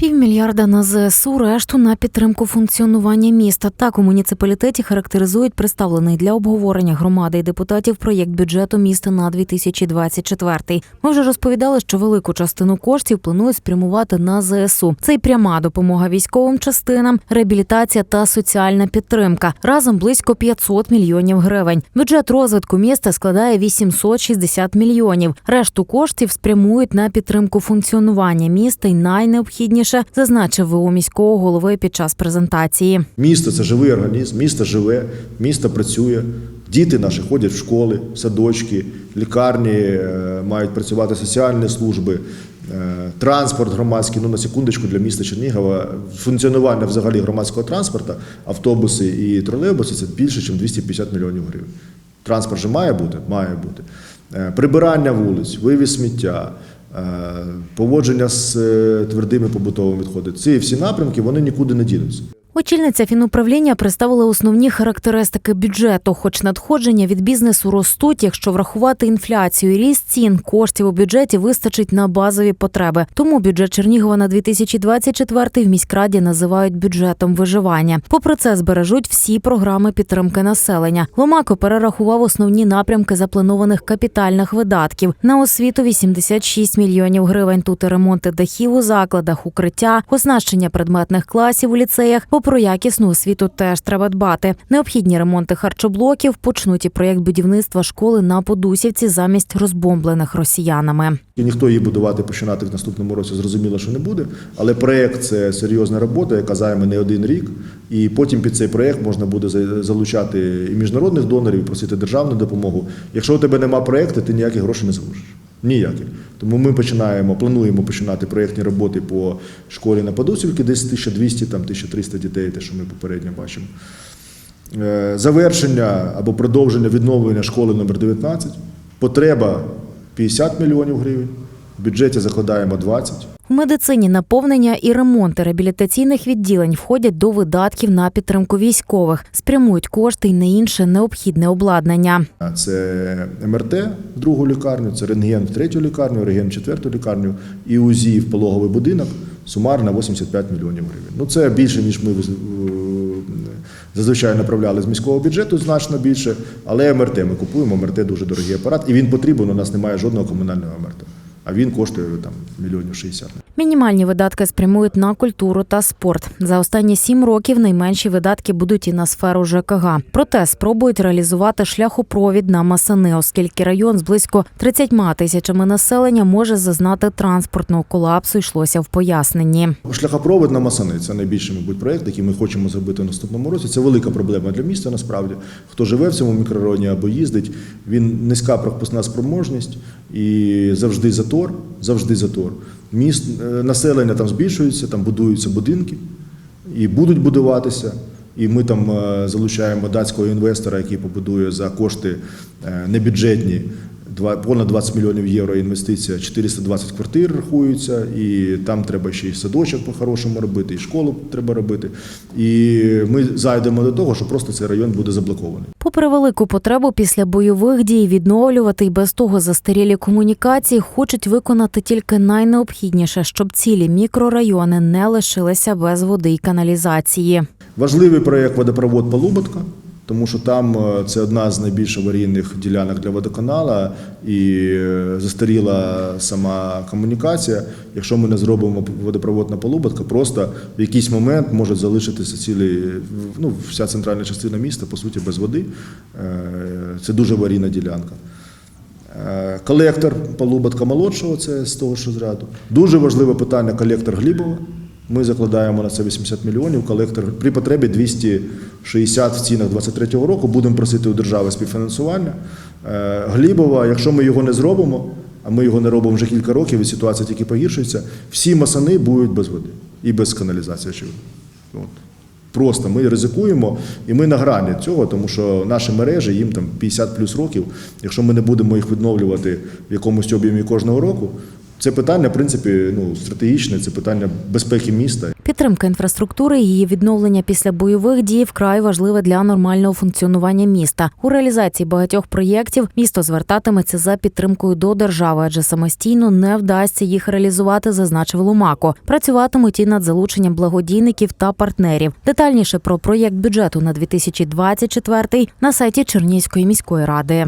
Півмільярда на ЗСУ, решту на підтримку функціонування міста. Так у муніципалітеті характеризують представлений для обговорення громади і депутатів проєкт бюджету міста на 2024. Ми вже розповідали, що велику частину коштів планують спрямувати на ЗСУ. Це й пряма допомога військовим частинам, реабілітація та соціальна підтримка. Разом близько 500 мільйонів гривень. Бюджет розвитку міста складає 860 мільйонів. Решту коштів спрямують на підтримку функціонування міста й найнеобхідніше зазначив ВО міського голови під час презентації. Місто це живий організм, місто живе, місто працює. Діти наші ходять в школи, садочки, лікарні, е, мають працювати соціальні служби, е, транспорт громадський. Ну на секундочку для міста Чернігова функціонування взагалі громадського транспорту, автобуси і тролейбуси це більше, ніж 250 мільйонів гривень. Транспорт же має бути? Має бути. Е, Прибирання вулиць, вивіз сміття. Е, Поводження з е, твердими побутовими відходами. Ці всі напрямки вони нікуди не дінуться. Очільниця фінуправління представила основні характеристики бюджету. Хоч надходження від бізнесу ростуть, якщо врахувати інфляцію ріст цін, коштів у бюджеті вистачить на базові потреби. Тому бюджет Чернігова на 2024 в міськраді називають бюджетом виживання. Попри це, збережуть всі програми підтримки населення. Ломако перерахував основні напрямки запланованих капітальних видатків на освіту 86 мільйонів гривень. Тут і ремонти дахів у закладах, укриття, оснащення предметних класів у ліцеях. Про якісну освіту теж треба дбати. Необхідні ремонти харчоблоків почнуть і проєкт будівництва школи на Подусівці замість розбомблених росіянами. Ніхто її будувати починати в наступному році зрозуміло, що не буде. Але проєкт це серйозна робота, яка займе не один рік. І потім під цей проєкт можна буде за- залучати і міжнародних донорів, і просити державну допомогу. Якщо у тебе нема проєкту, ти ніякі гроші не заложиш. Ніякі. Тому ми починаємо, плануємо починати проєктні роботи по школі на Подусівці, десь 1200, там 1300 дітей, те, що ми попередньо бачимо. Е, Завершення або продовження відновлення школи номер 19. Потреба 50 мільйонів гривень. В бюджеті закладаємо 20. В медицині наповнення і ремонти реабілітаційних відділень входять до видатків на підтримку військових, спрямують кошти й на інше необхідне обладнання. Це МРТ в другу лікарню, це рентген в третю лікарню, рентген в четверту лікарню і УЗІ в пологовий будинок сумарно 85 мільйонів гривень. Ну це більше, ніж ми е, зазвичай направляли з міського бюджету, значно більше. Але МРТ ми купуємо, МРТ дуже дорогий апарат, і він потрібен. У нас немає жодного комунального МРТ. А він коштує там мільйонів 60. Мінімальні видатки спрямують на культуру та спорт. За останні сім років найменші видатки будуть і на сферу ЖКГ. Проте спробують реалізувати шляхопровід на Масани, оскільки район з близько 30 тисячами населення може зазнати транспортного колапсу. Йшлося в поясненні. Шляхопровод на Масани це найбільший, мабуть, проєкт, який ми хочемо зробити в наступному році. Це велика проблема для міста. Насправді, хто живе в цьому мікрорайоні або їздить, він низька пропускна спроможність і завжди затор. Завжди затор. Міст е, населення там збільшується, там будуються будинки і будуть будуватися. І ми там е, залучаємо датського інвестора, який побудує за кошти е, небюджетні понад 20 мільйонів євро інвестиція, 420 квартир рахуються, і там треба ще й садочок по-хорошому робити, і школу треба робити. І ми зайдемо до того, що просто цей район буде заблокований. Попри велику потребу після бойових дій відновлювати і без того застарілі комунікації, хочуть виконати тільки найнеобхідніше, щоб цілі мікрорайони не лишилися без води і каналізації. Важливий проєкт водопровод Полуботка, тому що там е, це одна з найбільш аварійних ділянок для водоканала і е, застаріла сама комунікація. Якщо ми не зробимо водопровод на Полуботка, просто в якийсь момент може залишитися цілий, ну, вся центральна частина міста, по суті, без води. Е, Це дуже аварійна ділянка. Колектор Полуботка молодшого, це з того, що зряду. Дуже важливе питання колектор Глібова. Ми закладаємо на це 80 мільйонів. Колектор при потребі 260 в цінах 23-го року. Будемо просити у держави співфінансування. Е, Глібова, якщо ми його не зробимо, а ми його не робимо вже кілька років, і ситуація тільки погіршується, всі масани будуть без води і без каналізації. От. Просто ми ризикуємо, і ми на грані цього, тому що наші мережі їм там 50 плюс років. Якщо ми не будемо їх відновлювати в якомусь об'ємі кожного року, Це питання, в принципі, ну стратегічне, це питання безпеки міста. Підтримка інфраструктури і її відновлення після бойових дій вкрай важливе для нормального функціонування міста. У реалізації багатьох проєктів місто звертатиметься за підтримкою до держави, адже самостійно не вдасться їх реалізувати, зазначив Ломако. Працюватимуть і над залученням благодійників та партнерів. Детальніше про проєкт бюджету на 2024 на сайті Чернігівської міської ради.